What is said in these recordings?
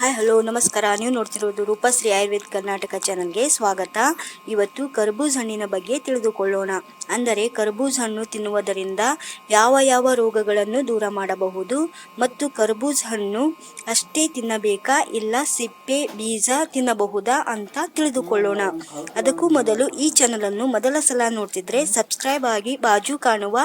Hi hello ನಮಸ್ಕಾರ. ನೀವು ನೋಡ್ತಿರೋದು ರೂಪಶ್ರೀ ಆಯುರ್ವೇದ ಕರ್ನಾಟಕ ಚಾನಲ್ಗೆ ಸ್ವಾಗತ. ಇವತ್ತು ಕರ್ಬೂಜ್ ಹಣ್ಣಿನ ಬಗ್ಗೆ ತಿಳಿದುಕೊಳ್ಳೋಣ. ಅಂದರೆ ಕರ್ಬೂಜ್ ಹಣ್ಣು ತಿನ್ನುವುದರಿಂದ ಯಾವ ಯಾವ ರೋಗಗಳನ್ನು ದೂರ ಮಾಡಬಹುದು ಮತ್ತು ಕರ್ಬೂಜ್ ಹಣ್ಣು ಅಷ್ಟೇ ತಿನ್ನಬೇಕಾ ಇಲ್ಲ ಸಿಪ್ಪೆ, ಬೀಜ ತಿನ್ನಬಹುದಾ ಅಂತ ತಿಳಿದುಕೊಳ್ಳೋಣ. ಅದಕ್ಕೂ ಮೊದಲು ಈ ಚಾನಲನ್ನು ಮೊದಲ ಸಲ ನೋಡ್ತಿದ್ರೆ ಸಬ್ಸ್ಕ್ರೈಬ್ ಆಗಿ ಬಾಜು ಕಾಣುವ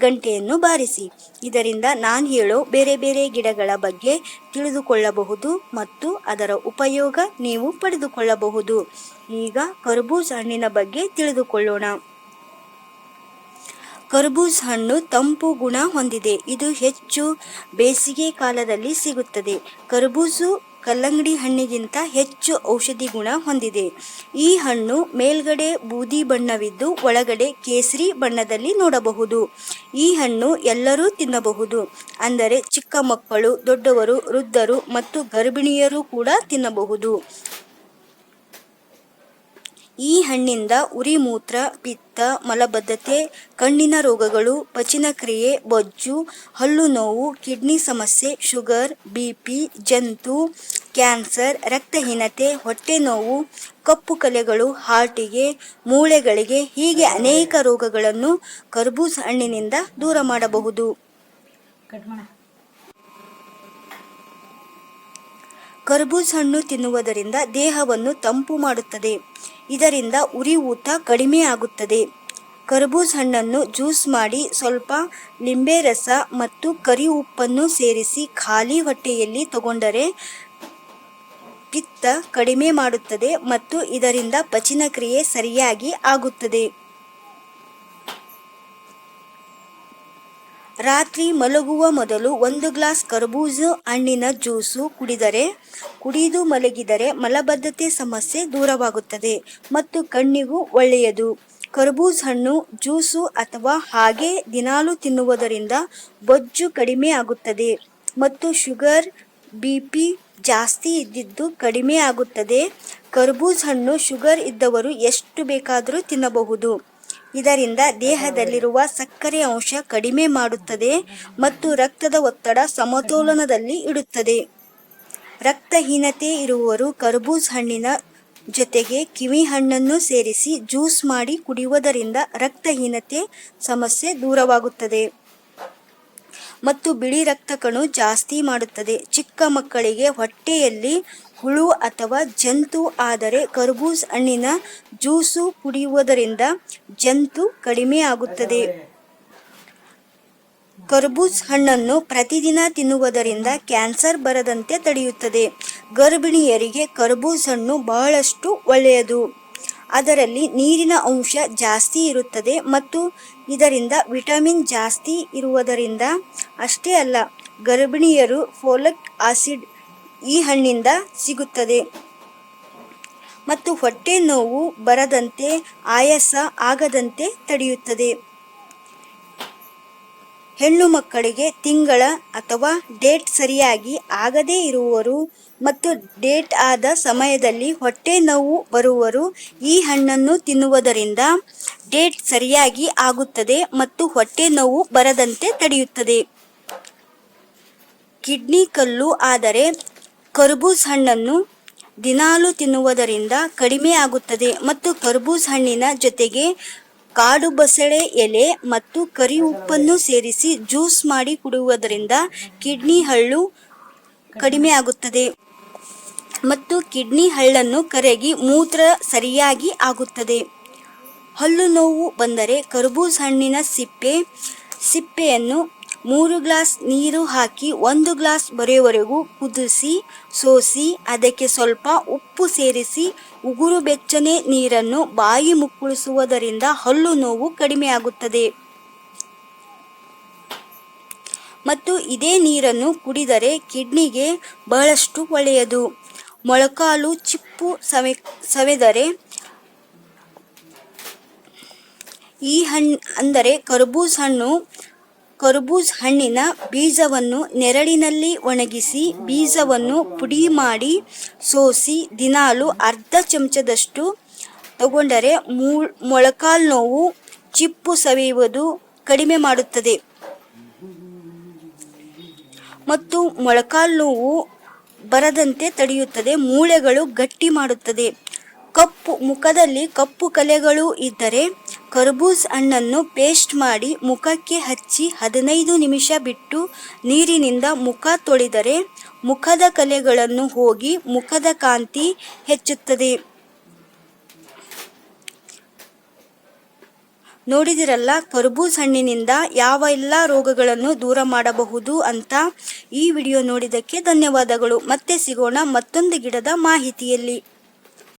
ಗಂಟೆಯನ್ನು ಬಾರಿಸಿ. ಇದರಿಂದ ನಾನು ಹೇಳೋ ಬೇರೆ ಬೇರೆ ಗಿಡಗಳ ಬಗ್ಗೆ ತಿಳಿದುಕೊಳ್ಳಬಹುದು ಮತ್ತು ಅದರ ಉಪಯೋಗ ನೀವು ಪಡೆದುಕೊಳ್ಳಬಹುದು. ಈಗ ಕರ್ಬೂಜ್ ಹಣ್ಣಿನ ಬಗ್ಗೆ ತಿಳಿದುಕೊಳ್ಳೋಣ. ಕರ್ಬೂಜ್ ಹಣ್ಣು ತಂಪು ಗುಣ ಹೊಂದಿದೆ. ಇದು ಹೆಚ್ಚು ಬೇಸಿಗೆ ಕಾಲದಲ್ಲಿ ಸಿಗುತ್ತದೆ. ಕರ್ಬೂಜು ಕಲ್ಲಂಗಡಿ ಹಣ್ಣಿಗಿಂತ ಹೆಚ್ಚು ಔಷಧಿ ಗುಣ ಹೊಂದಿದೆ. ಈ ಹಣ್ಣು ಮೇಲ್ಗಡೆ ಬೂದಿ ಬಣ್ಣವಿದ್ದು, ಒಳಗಡೆ ಕೇಸರಿ ಬಣ್ಣದಲ್ಲಿ ನೋಡಬಹುದು. ಈ ಹಣ್ಣು ಎಲ್ಲರೂ ತಿನ್ನಬಹುದು. ಅಂದರೆ ಚಿಕ್ಕ ಮಕ್ಕಳು, ದೊಡ್ಡವರು, ವೃದ್ಧರು ಮತ್ತು ಗರ್ಭಿಣಿಯರು ಕೂಡ ತಿನ್ನಬಹುದು. ಈ ಹಣ್ಣಿಂದ ಉರಿ ಮೂತ್ರ, ಪಿತ್ತ, ಮಲಬದ್ಧತೆ, ಕಣ್ಣಿನ ರೋಗಗಳು ಪಚನ ಕ್ರಿಯೆ ಬೊಜ್ಜು, ಹಲ್ಲು ನೋವು, ಕಿಡ್ನಿ ಸಮಸ್ಯೆ, ಶುಗರ್, ಬಿ ಪಿ, ಜಂತು ಕ್ಯಾನ್ಸರ್, ರಕ್ತಹೀನತೆ ಹೊಟ್ಟೆ ನೋವು ಕಪ್ಪು ಕಲೆಗಳು, ಹಾರ್ಟಿಗೆ, ಮೂಳೆಗಳಿಗೆ ಹೀಗೆ ಅನೇಕ ರೋಗಗಳನ್ನು ಕರ್ಬೂಸ್ ಹಣ್ಣಿನಿಂದ ದೂರ ಮಾಡಬಹುದು. ಕರ್ಬೂಸ್ ಹಣ್ಣು ತಿನ್ನುವುದರಿಂದ ದೇಹವನ್ನು ತಂಪು ಮಾಡುತ್ತದೆ. ಇದರಿಂದ ಉರಿ ಊತ ಕಡಿಮೆ ಆಗುತ್ತದೆ. ಕರ್ಬೂಜ್ ಹಣ್ಣನ್ನು ಜ್ಯೂಸ್ ಮಾಡಿ ಸ್ವಲ್ಪ ಲಿಂಬೆ ರಸ ಮತ್ತು ಕರಿ ಉಪ್ಪನ್ನು ಸೇರಿಸಿ ಖಾಲಿ ಹೊಟ್ಟೆಯಲ್ಲಿ ತಗೊಂಡರೆ ಪಿತ್ತ ಕಡಿಮೆ ಮಾಡುತ್ತದೆ ಮತ್ತು ಇದರಿಂದ ಪಚನ ಕ್ರಿಯೆ ಸರಿಯಾಗಿ ಆಗುತ್ತದೆ. ರಾತ್ರಿ ಮಲಗುವ ಮೊದಲು ಒಂದು ಗ್ಲಾಸ್ ಕರ್ಬೂಜ ಹಣ್ಣಿನ ಜ್ಯೂಸು ಕುಡಿದರೆ, ಕುಡಿದು ಮಲಗಿದರೆ ಮಲಬದ್ಧತೆ ಸಮಸ್ಯೆ ದೂರವಾಗುತ್ತದೆ ಮತ್ತು ಕಣ್ಣಿಗೂ ಒಳ್ಳೆಯದು. ಕರ್ಬೂಜ್ ಹಣ್ಣು, ಜ್ಯೂಸು ಅಥವಾ ಹಾಗೆ ದಿನಾಲು ತಿನ್ನುವುದರಿಂದ ಬೊಜ್ಜು ಕಡಿಮೆ ಆಗುತ್ತದೆ ಮತ್ತು ಶುಗರ್, ಬಿ ಪಿ ಜಾಸ್ತಿ ಇದ್ದಿದ್ದು ಕಡಿಮೆ ಆಗುತ್ತದೆ. ಕರ್ಬೂಜ್ ಹಣ್ಣು, ಶುಗರ್ ಇದ್ದವರು ಎಷ್ಟು ಬೇಕಾದರೂ ತಿನ್ನಬಹುದು. ಇದರಿಂದ ದೇಹದಲ್ಲಿರುವ ಸಕ್ಕರೆ ಅಂಶ ಕಡಿಮೆ ಮಾಡುತ್ತದೆ ಮತ್ತು ರಕ್ತದ ಒತ್ತಡ ಸಮತೋಲನದಲ್ಲಿ ಇಡುತ್ತದೆ. ರಕ್ತಹೀನತೆ ಇರುವವರು ಕರ್ಬೂಜ್ ಹಣ್ಣಿನ ಜೊತೆಗೆ ಕಿವಿ ಹಣ್ಣನ್ನು ಸೇರಿಸಿ ಜ್ಯೂಸ್ ಮಾಡಿ ಕುಡಿಯುವುದರಿಂದ ರಕ್ತಹೀನತೆ ಸಮಸ್ಯೆ ದೂರವಾಗುತ್ತದೆ. ಮತ್ತು ಬಿಳಿ ರಕ್ತ ಕಣು ಜಾಸ್ತಿ ಮಾಡುತ್ತದೆ. ಚಿಕ್ಕ ಮಕ್ಕಳಿಗೆ ಹೊಟ್ಟೆಯಲ್ಲಿ ಹುಳು ಅಥವಾ ಜಂತು, ಆದರೆ ಕರ್ಬೂಜ್ ಹಣ್ಣಿನ ಜ್ಯೂಸು ಕುಡಿಯುವುದರಿಂದ ಜಂತು ಕಡಿಮೆ ಆಗುತ್ತದೆ. ಕರ್ಬೂಜ್ ಹಣ್ಣನ್ನು ಪ್ರತಿದಿನ ತಿನ್ನುವುದರಿಂದ ಕ್ಯಾನ್ಸರ್ ಬರದಂತೆ ತಡೆಯುತ್ತದೆ. ಗರ್ಭಿಣಿಯರಿಗೆ ಕರ್ಬೂಜ್ ಹಣ್ಣು ಬಹಳಷ್ಟು ಒಳ್ಳೆಯದು. ಅದರಲ್ಲಿ ನೀರಿನ ಅಂಶ ಜಾಸ್ತಿ ಇರುತ್ತದೆ ಮತ್ತು ಇದರಿಂದ ವಿಟಮಿನ್ ಜಾಸ್ತಿ ಇರುವುದರಿಂದ ಅಷ್ಟೇ ಅಲ್ಲ, ಗರ್ಭಿಣಿಯರು ಫೋಲಕ್ ಆಸಿಡ್ ಈ ಹಣ್ಣಿಂದ ಸಿಗುತ್ತದೆ. ಮತ್ತು ಹೊಟ್ಟೆ ನೋವು ಬರದಂತೆ, ಆಯಾಸ ಆಗದಂತೆ ತಡೆಯುತ್ತದೆ. ಹೆಣ್ಣು ಮಕ್ಕಳಿಗೆ ತಿಂಗಳ ಅಥವಾ ಡೇಟ್ ಸರಿಯಾಗಿ ಆಗದೇ ಇರುವರು ಮತ್ತು ಡೇಟ್ ಆದ ಸಮಯದಲ್ಲಿ ಹೊಟ್ಟೆ ನೋವು ಬರುವರು. ಈ ಹಣ್ಣನ್ನು ತಿನ್ನುವುದರಿಂದ ಡೇಟ್ ಸರಿಯಾಗಿ ಆಗುತ್ತದೆ ಮತ್ತು ಹೊಟ್ಟೆ ನೋವು ಬರದಂತೆ ತಡೆಯುತ್ತದೆ. ಕಿಡ್ನಿ ಕಲ್ಲು ಆದರೆ ಕರ್ಬೂಸ್ ಹಣ್ಣನ್ನು ದಿನಾಲು ತಿನ್ನುವುದರಿಂದ ಕಡಿಮೆ ಆಗುತ್ತದೆ ಮತ್ತು ಕರ್ಬೂಸ್ ಹಣ್ಣಿನ ಜೊತೆಗೆ ಕಾಡು ಬಸಳೆ, ಎಲೆ ಮತ್ತು ಕರಿ ಉಪ್ಪನ್ನು ಸೇರಿಸಿ ಜ್ಯೂಸ್ ಮಾಡಿ ಕುಡಿಯುವುದರಿಂದ ಕಿಡ್ನಿ ಹಳ್ಳು ಕಡಿಮೆ ಆಗುತ್ತದೆ. ಮತ್ತು ಕಿಡ್ನಿ ಹಳ್ಳನ್ನು ಕರಗಿ ಮೂತ್ರ ಸರಿಯಾಗಿ ಆಗುತ್ತದೆ. ಹಲ್ಲು ನೋವು ಬಂದರೆ ಕರ್ಬೂಜ್ ಹಣ್ಣಿನ ಸಿಪ್ಪೆ, ಸಿಪ್ಪೆಯನ್ನು ಮೂರು ಗ್ಲಾಸ್ ನೀರು ಹಾಕಿ ಒಂದು ಗ್ಲಾಸ್ ಬರೆಯುವವರೆಗೂ ಕುದಿಸಿ, ಸೋಸಿ, ಅದಕ್ಕೆ ಸ್ವಲ್ಪ ಉಪ್ಪು ಸೇರಿಸಿ, ಉಗುರು ಬೆಚ್ಚನೆ ನೀರನ್ನು ಬಾಯಿ ಮುಕ್ಕುಳಿಸುವುದರಿಂದ ಹಲ್ಲು ನೋವು ಕಡಿಮೆಯಾಗುತ್ತದೆ. ಮತ್ತು ಇದೇ ನೀರನ್ನು ಕುಡಿದರೆ ಕಿಡ್ನಿಗೆ ಬಹಳಷ್ಟು ಒಳ್ಳೆಯದು. ಮೊಳಕಾಲು ಚಿಪ್ಪು ಸವೆ, ಸವೆದರೆ ಈ ಹಣ್ಣು ಅಂದರೆ ಕರ್ಬೂಜ್ ಹಣ್ಣು ಕರ್ಬೂಜ್ ಹಣ್ಣಿನ ಬೀಜವನ್ನು ನೆರಳಿನಲ್ಲಿ ಒಣಗಿಸಿ ಬೀಜವನ್ನು ಪುಡಿ ಮಾಡಿ ಸೋಸಿ ದಿನಾಲು ಅರ್ಧ ಚಮಚದಷ್ಟು ತಗೊಂಡರೆ ಮೂ, ಮೊಳಕಾಲು ನೋವು ಚಿಪ್ಪು ಸವಿಯುವುದು ಕಡಿಮೆ ಮಾಡುತ್ತದೆ. ಮತ್ತು ಮೊಳಕಾಲು ನೋವು ಬರದಂತೆ ತಡೆಯುತ್ತದೆ. ಮೂಳೆಗಳು ಗಟ್ಟಿ ಮಾಡುತ್ತದೆ. ಕಪ್ಪು ಮುಖದಲ್ಲಿ ಕಪ್ಪು ಕಲೆಗಳು ಇದ್ದರೆ ಕರ್ಬೂಸ್ ಹಣ್ಣನ್ನು ಪೇಸ್ಟ್ ಮಾಡಿ ಮುಖಕ್ಕೆ ಹಚ್ಚಿ ಹದಿನೈದು ನಿಮಿಷ ಬಿಟ್ಟು ನೀರಿನಿಂದ ಮುಖ ತೊಳೆದರೆ ಮುಖದ ಕಲೆಗಳನ್ನು ಹೋಗಿ ಮುಖದ ಕಾಂತಿ ಹೆಚ್ಚುತ್ತದೆ. ನೋಡಿದಿರಲ್ಲ ಕರ್ಬೂಸ್ ಹಣ್ಣಿನಿಂದ ಯಾವ ಎಲ್ಲ ರೋಗಗಳನ್ನು ದೂರ ಮಾಡಬಹುದು ಅಂತ ಈ ವಿಡಿಯೋ ನೋಡಿದ್ದಕ್ಕೆ ಧನ್ಯವಾದಗಳು. ಮತ್ತೆ ಸಿಗೋಣ ಮತ್ತೊಂದು ಗಿಡದ ಮಾಹಿತಿಯಲ್ಲಿ.